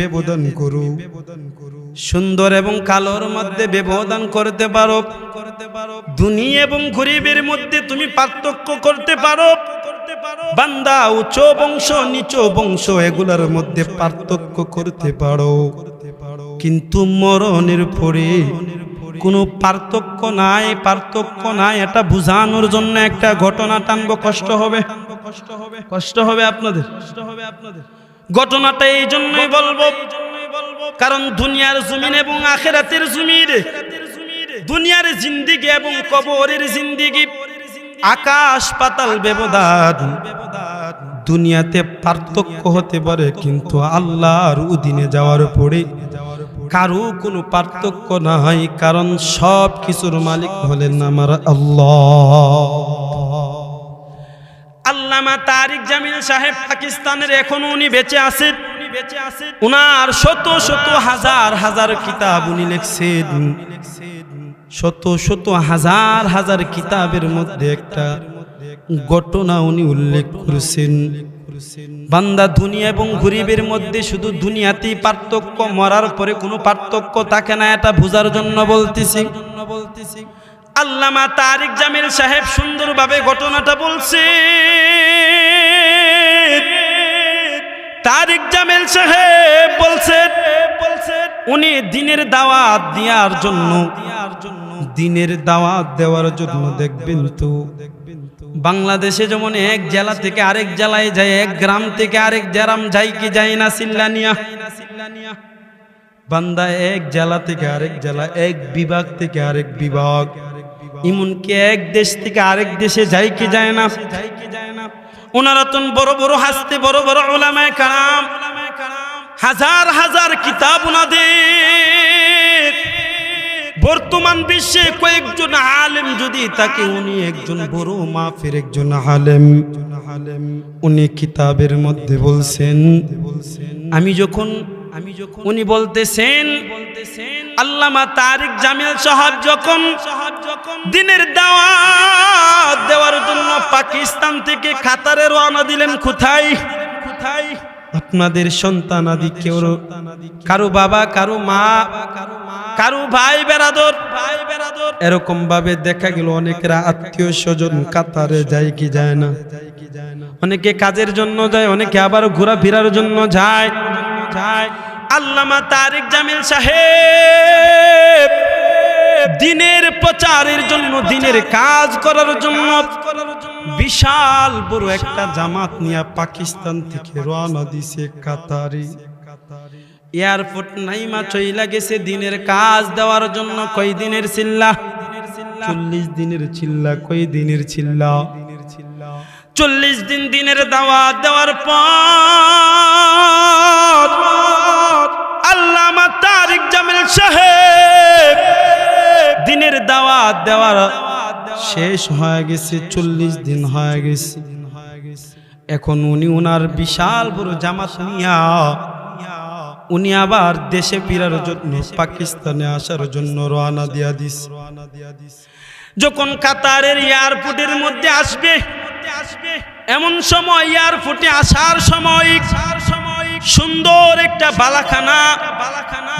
ব্যবধান করো। সুন্দর এবং কালোর মধ্যে ব্যবধান করতে পারো। করতে পারো দুনিয়া এবং গরিবের মধ্যে তুমি পার্থক্য করতে পারো। বান্দা উচ্চ বংশ, নিচ বংশ, এগুলার মধ্যে পার্থক্য করতে পারো। কিন্তু মরণের পরে কোনো পার্থক্য নাই পার্থক্য নাই, এটা বুঝানোর জন্য একটা ঘটনা টানবো। কষ্ট হবে? কষ্ট হবে কষ্ট হবে আপনাদের কষ্ট হবে আপনাদের? ঘটনাটা এই জন্যই বলব। কারণ দুনিয়ার জমিন এবং আখেরাতের জমির দুনিয়ার জিন্দিগি এবং কবরের জিন্দিগি, আকাশ পাতাল ব্যবধান, দুনিয়াতে পার্থক্য হতে পারে কিন্তু আল্লাহর উদিনে যাওয়ার পরে কারও কোনো পার্থক্য নাই কারণ সব কিছুর মালিক হলেন আমার আল্লাহ। আল্লামা তারিক জামিল সাহেব পাকিস্তানের এখনও উনি বেঁচে আছেন। উনার শত শত হাজার হাজার কিতাব উনি লিখছেন। শত শত হাজার হাজার কিতাবের মধ্যে একটা ঘটনা উনি উল্লেখ করেছেন। বান্দা দুনিয়া এবং গরিবের মধ্যে শুধু দুনিয়াতেই পার্থক্য, মরার পরে কোনো পার্থক্য থাকে না, এটা বোঝার জন্য বলতেছি। বলতেছি আল্লামা তারিক জামিল সাহেব সুন্দরভাবে ঘটনাটা বলছে তারিক জামিল সাহেব বলছেন, উনি দিনের দাওয়াত দেওয়ার জন্য, দিনের দাওয়াত দেওয়ার জন্য দেখবেন তো, বাংলাদেশে যেমন এক জেলা থেকে আরেক জেলায় যায়, এক গ্রাম থেকে আরেক গ্রাম যাই কি যায় না সিল্লানিয়া? বান্দা এক জেলা থেকে আরেক জেলা, এক বিভাগ থেকে আরেক বিভাগ, এমনকি এক দেশ থেকে আরেক দেশে যাই কি যায় না? যাই কি যায় ওনারা তো বড় বড় হাসতে, বড় বড় ওলামায় কালাম হাজার হাজার কিতাব ওনাদের। বর্তমান বিশ্বে কয়েকজন আলেম যদি তাকে, উনি একজন বড় মাফের একজন আলেম। উনি কিতাবের মধ্যে বলছেন, আমি যখন উনি বলতেছেন আল্লামা তারিক জামিল সাহাব যখন দিনের দাওয়াত দেওয়ার জন্য পাকিস্তান থেকে কাতারে রওনা দিলেন কোথায়? কোথায়? আপনাদের সন্তান আদি কেউ কারও বাবা কারও মা কারও ভাই বেরাদর। ভাই বেরাদর। এরকম ভাবে দেখা গেল অনেকেরা আত্মীয় স্বজন কাতারে যায় কি যায় না। অনেকে কাজের জন্য যায় অনেকে আবার ঘোরাফেরার জন্য যায়। আল্লামা তারিক জামিল সাহেব দিনের প্রচারের জন্য, দিনের কাজ করার জন্য বিশাল বড় একটা জামাত নিয়ে পাকিস্তান থেকে রওনা দিছে কাতারি। এয়ারপোর্ট নাইমা চইলা গেছে দিনের কাজ দেওয়ার জন্য। কয় দিনের চিল্লা? চল্লিশ দিনের চিল্লা, কয় দিনের চিল্লা? চল্লিশ দিন দিনের দাওয়াত দেওয়ার পর আল্লামা তারিক জামিল সাহেব। দিনের দাওয়াত দেওয়ার শেষ হয়ে গেছে, চল্লিশ দিন হয়ে গেছে। এখন উনি বিশাল বড় জামাত নিয়া, উনি আবার দেশে ফিরার জন্য, পাকিস্তানে আসার জন্য রওনা দিয়া দিস যখন কাতারের এয়ারপোর্টের মধ্যে আসবে আসবে, এমন সময় এয়ারপোর্টে আসার সময় সুন্দর একটা বালাখানা।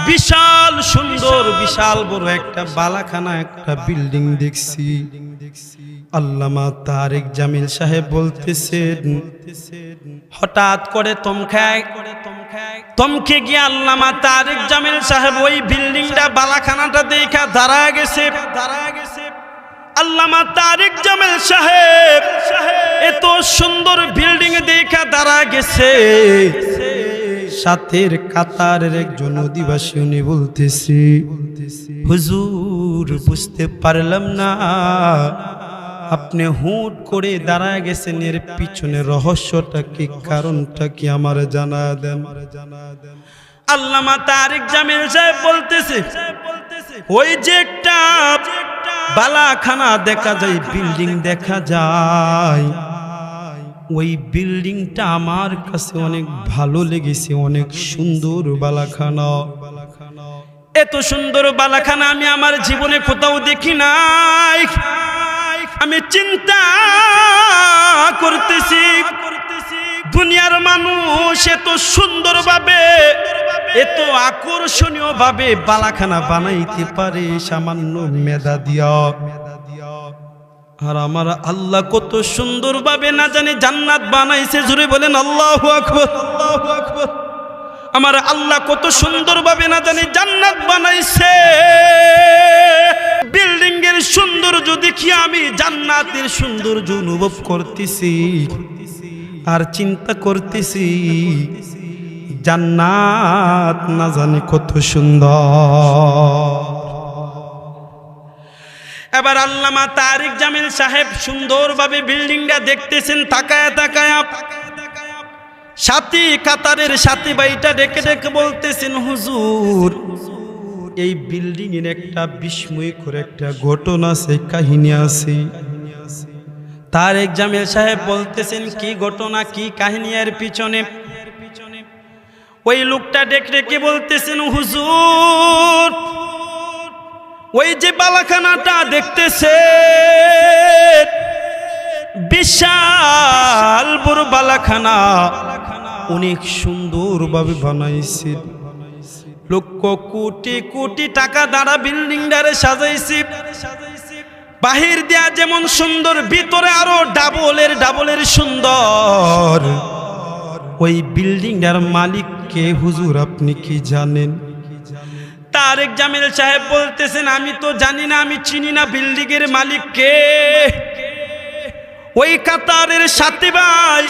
বিশাল সুন্দর, বিশাল বড় একটা বালাখানা, একটা বিল্ডিং দেখছি। আল্লামা তারেক জামিল সাহেব বলতেছেন, হঠাৎ করে তমখায়, তমকে গিয়ে আল্লামা তারেক জামিল সাহেব ওই বিল্ডিংটা, বালাখানাটা দেখা দাঁড়া গেছে। দাঁড়া গেছে আল্লামা তারেক জামিল সাহেব, এত সুন্দর বিল্ডিং দেখা দাঁড়া গেছে। সাথের কাতারের একজন অধিবাসী উনি বলতেছি, হুজুর, বুঝতে পারলাম না। আপনি হুট করে দাঁড়ায় গেছেন, এর পিছনে রহস্যটা কি, কারণটা কি আমার জানা দেন? আল্লামা তারিক জামিল সাহেব বলতেছে, ওই যে একটা বালাখানা দেখা যায়, বিল্ডিং দেখা যায়। ওই বিল্ডিংটা আমার কাছে অনেক ভালো লেগেছে, অনেক সুন্দর বালাখানা। এত সুন্দর বালাখানা আমি আমার জীবনে কোথাও দেখি নাই। আমি চিন্তা করতেছি, দুনিয়ার মানুষ এত সুন্দরভাবে, এত আকর্ষণীয় ভাবে বালাখানা বানাইতে পারে সামান্য মেধা দিয়া। আর আমার আল্লাহ কত সুন্দর ভাবে না জানে জান্নাত বানাইছে। জুড়ে বলেন, আল্লাহ আল্লাহু আমার আল্লাহ কত সুন্দর ভাবে না জানি জান্নাত বানাইছে। বিল্ডিং এর সৌন্দর্য দেখিয়ে আমি, জান্নাতের সৌন্দর্য অনুভব করতেছি আর চিন্তা করতেছি, জান্নাত না জানি কত সুন্দর। এবার আল্লামা তারিক জামিল সাহেব সুন্দরভাবে বিল্ডিংটা দেখতেছেন, তাকায়া তাকায়া। সাথী কাতারের সাথী বাইটা ডেকে ডেকে বলতেছেন, হুজুর, এই বিল্ডিং এর একটা বিস্ময়কর একটা ঘটনা আছে, কাহিনী আছে। তার জামিল সাহেব বলতেছেন, কি ঘটনা, কি কাহিনী এর পিছনে? ওই লোকটা ডেকে ডেকে বলতেছেন, হুজুর ওই যে বালাখানাটা দেখতেছে, বিশাল বড় বালাখানা। অনেক সুন্দরভাবে বানাইছে। লক্ষ কোটি কোটি টাকা দ্বারা বিল্ডিং দ্বারে সাজাইছি। বাহির দেয়া যেমন সুন্দর, ভিতরে আরও ডাবলের ডাবলের সুন্দর। ওই বিল্ডিংটার মালিক কে হুজুর আপনি কি জানেন? তারেক জামিল সাহেব বলতেছেন, আমি তো জানি না, আমি চিনি না বিল্ডিং এর মালিক কে ওই কাতারের সাথে ভাই